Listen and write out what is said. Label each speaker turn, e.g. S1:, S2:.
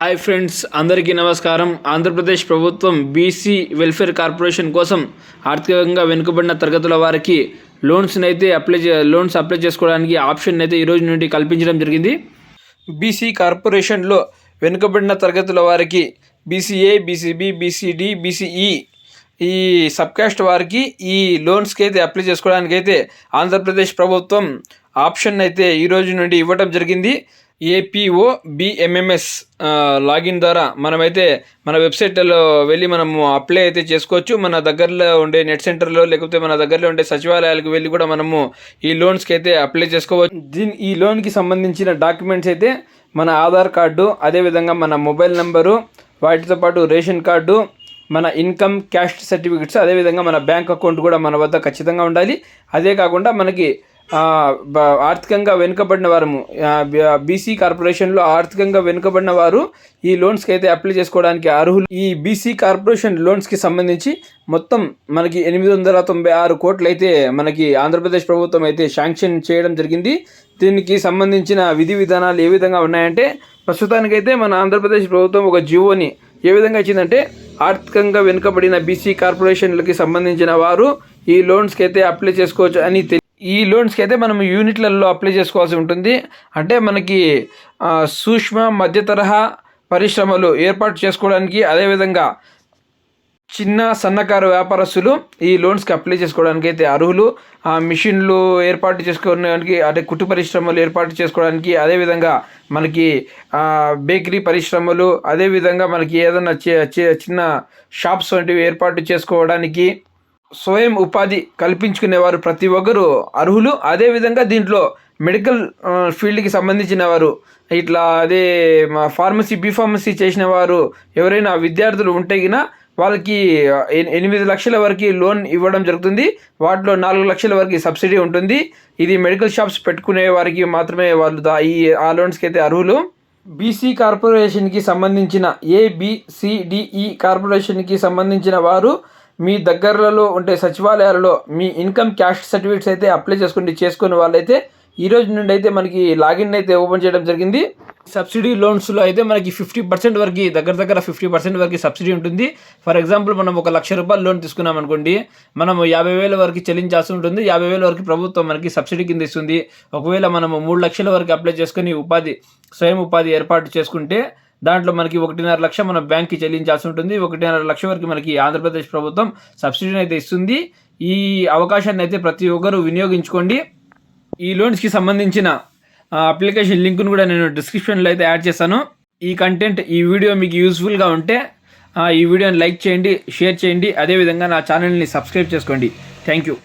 S1: Hi friends అందరికీ నమస్కారం. ఆంధ్రప్రదేశ్ ప్రభుత్వం బీసీ వెల్ఫేర్ కార్పొరేషన్ కోసం ఆర్థికంగా వెనుకబడిన తరగతుల వారికి లోన్స్ని అయితే అప్లై చే లోన్స్ అప్లై చేసుకోవడానికి ఆప్షన్ అయితే ఈరోజు నుండి కల్పించడం జరిగింది. బీసీ కార్పొరేషన్లో వెనుకబడిన తరగతుల వారికి బీసీఏ బీసీబీ బీసీడి బీసీఈ ఈ సబ్కాస్ట్ వారికి ఈ లోన్స్కి అయితే అప్లై చేసుకోవడానికి అయితే ఆంధ్రప్రదేశ్ ప్రభుత్వం ఆప్షన్ అయితే ఈ రోజు నుండి ఇవ్వడం జరిగింది. ఏపీఓ బిఎంఎంఎస్ లాగిన్ ద్వారా మనమైతే మన వెబ్సైట్లో వెళ్ళి మనము అప్లై అయితే చేసుకోవచ్చు. మన దగ్గరలో ఉండే నెట్ సెంటర్లో లేకపోతే మన దగ్గరలో ఉండే సచివాలయాలకు వెళ్ళి కూడా మనము ఈ లోన్స్కి అయితే అప్లై చేసుకోవచ్చు. దీని ఈ లోన్కి సంబంధించిన డాక్యుమెంట్స్ అయితే మన ఆధార్ కార్డు అదేవిధంగా మన మొబైల్ నెంబరు వాటితో పాటు రేషన్ కార్డు మన ఇన్కమ్ క్యాష్ సర్టిఫికెట్స్ అదేవిధంగా మన బ్యాంక్ అకౌంట్ కూడా మన వద్ద ఖచ్చితంగా ఉండాలి. అదే కాకుండా మనకి ఆర్థికంగా వెనుకబడిన వారము. బీసీ కార్పొరేషన్లో ఆర్థికంగా వెనుకబడిన వారు ఈ లోన్స్కి అయితే అప్లై చేసుకోవడానికి అర్హులు. ఈ బీసీ కార్పొరేషన్ లోన్స్కి సంబంధించి మొత్తం మనకి ఎనిమిది వందల తొంభై ఆరు కోట్లు అయితే మనకి ఆంధ్రప్రదేశ్ ప్రభుత్వం అయితే శాంక్షన్ చేయడం జరిగింది. దీనికి సంబంధించిన విధి విధానాలు ఏ విధంగా ఉన్నాయంటే ప్రస్తుతానికైతే మన ఆంధ్రప్రదేశ్ ప్రభుత్వం ఒక జియోని ఏ విధంగా ఇచ్చిందంటే ఆర్థికంగా వెనుకబడిన బీసీ కార్పొరేషన్లకి సంబంధించిన వారు ఈ లోన్స్కి అయితే అప్లై చేసుకోవచ్చు అని తెలి- ఈ లోన్స్కి అయితే మనం యూనిట్లలో అప్లై చేసుకోవాల్సి ఉంటుంది. అంటే మనకి సూక్ష్మ మధ్య తరహా పరిశ్రమలు ఏర్పాటు చేసుకోవడానికి అదేవిధంగా చిన్న సన్నకారు వ్యాపారస్తులు ఈ లోన్స్కి అప్లై చేసుకోవడానికి అయితే అర్హులు. ఆ మిషన్లు ఏర్పాటు చేసుకోవడానికి అంటే కుట్టు పరిశ్రమలు ఏర్పాటు చేసుకోవడానికి అదేవిధంగా మనకి బేకరీ పరిశ్రమలు అదేవిధంగా మనకి ఏదైనా చిన్న షాప్స్ వంటివి ఏర్పాటు చేసుకోవడానికి స్వయం ఉపాధి కల్పించుకునేవారు ప్రతి ఒక్కరు అర్హులు. అదేవిధంగా దీంట్లో మెడికల్ ఫీల్డ్కి సంబంధించిన వారు ఇట్లా అదే మా ఫార్మసీ బీ ఫార్మసీ చేసిన వారు ఎవరైనా విద్యార్థులు ఉంటే గినా వాళ్ళకి ఎ- ఎనిమిది లక్షల వరకు లోన్ ఇవ్వడం జరుగుతుంది. వాటిలో నాలుగు లక్షల వరకు సబ్సిడీ ఉంటుంది. ఇది మెడికల్ షాప్స్ పెట్టుకునే వారికి మాత్రమే వాళ్ళు దా ఈ ఆ లోన్స్కి అయితే అర్హులు. బీసీ కార్పొరేషన్కి సంబంధించిన ఏబిసిడిఈ కార్పొరేషన్కి సంబంధించిన వారు మీ దగ్గరలో ఉండే సచివాలయాలలో మీ ఇన్కమ్ క్యాష్ సర్టిఫికేట్స్ అయితే అప్లై చేసుకుని చేసుకునే వాళ్ళైతే ఈ రోజు నుండి అయితే మనకి లాగిన్ అయితే ఓపెన్ చేయడం జరిగింది. సబ్సిడీ లోన్స్లో అయితే మనకి ఫిఫ్టీ పర్సెంట్ వరకు దగ్గర దగ్గర ఫిఫ్టీ పర్సెంట్ వరకు సబ్సిడీ ఉంటుంది. ఫర్ ఎగ్జాంపుల్ మనం ఒక లక్ష రూపాయలు లోన్ తీసుకున్నాం అనుకోండి మనం యాభై వేల వరకు చెల్లించాల్సి ఉంటుంది. యాభై వేల వరకు ప్రభుత్వం మనకి సబ్సిడీ కింద ఇస్తుంది. ఒకవేళ మనము మూడు లక్షల వరకు అప్లై చేసుకుని ఉపాధి స్వయం ఉపాధి ఏర్పాటు చేసుకుంటే దాంట్లో మనకి ఒకటిన్నర లక్ష మన బ్యాంక్కి చెల్లించాల్సి ఉంటుంది. ఒకటిన్నర లక్ష వరకు మనకి ఆంధ్రప్రదేశ్ ప్రభుత్వం సబ్సిడీని అయితే ఇస్తుంది. ఈ అవకాశాన్ని అయితే ప్రతి ఒక్కరూ వినియోగించుకోండి. ఈ లోన్స్కి సంబంధించిన అప్లికేషన్ లింక్ను కూడా నేను డిస్క్రిప్షన్లో అయితే యాడ్ చేస్తాను. ఈ కంటెంట్ ఈ వీడియో మీకు యూస్ఫుల్గా ఉంటే ఈ వీడియోని లైక్ చేయండి షేర్ చేయండి. అదేవిధంగా నా ఛానల్ని సబ్స్క్రైబ్ చేసుకోండి. Thank you.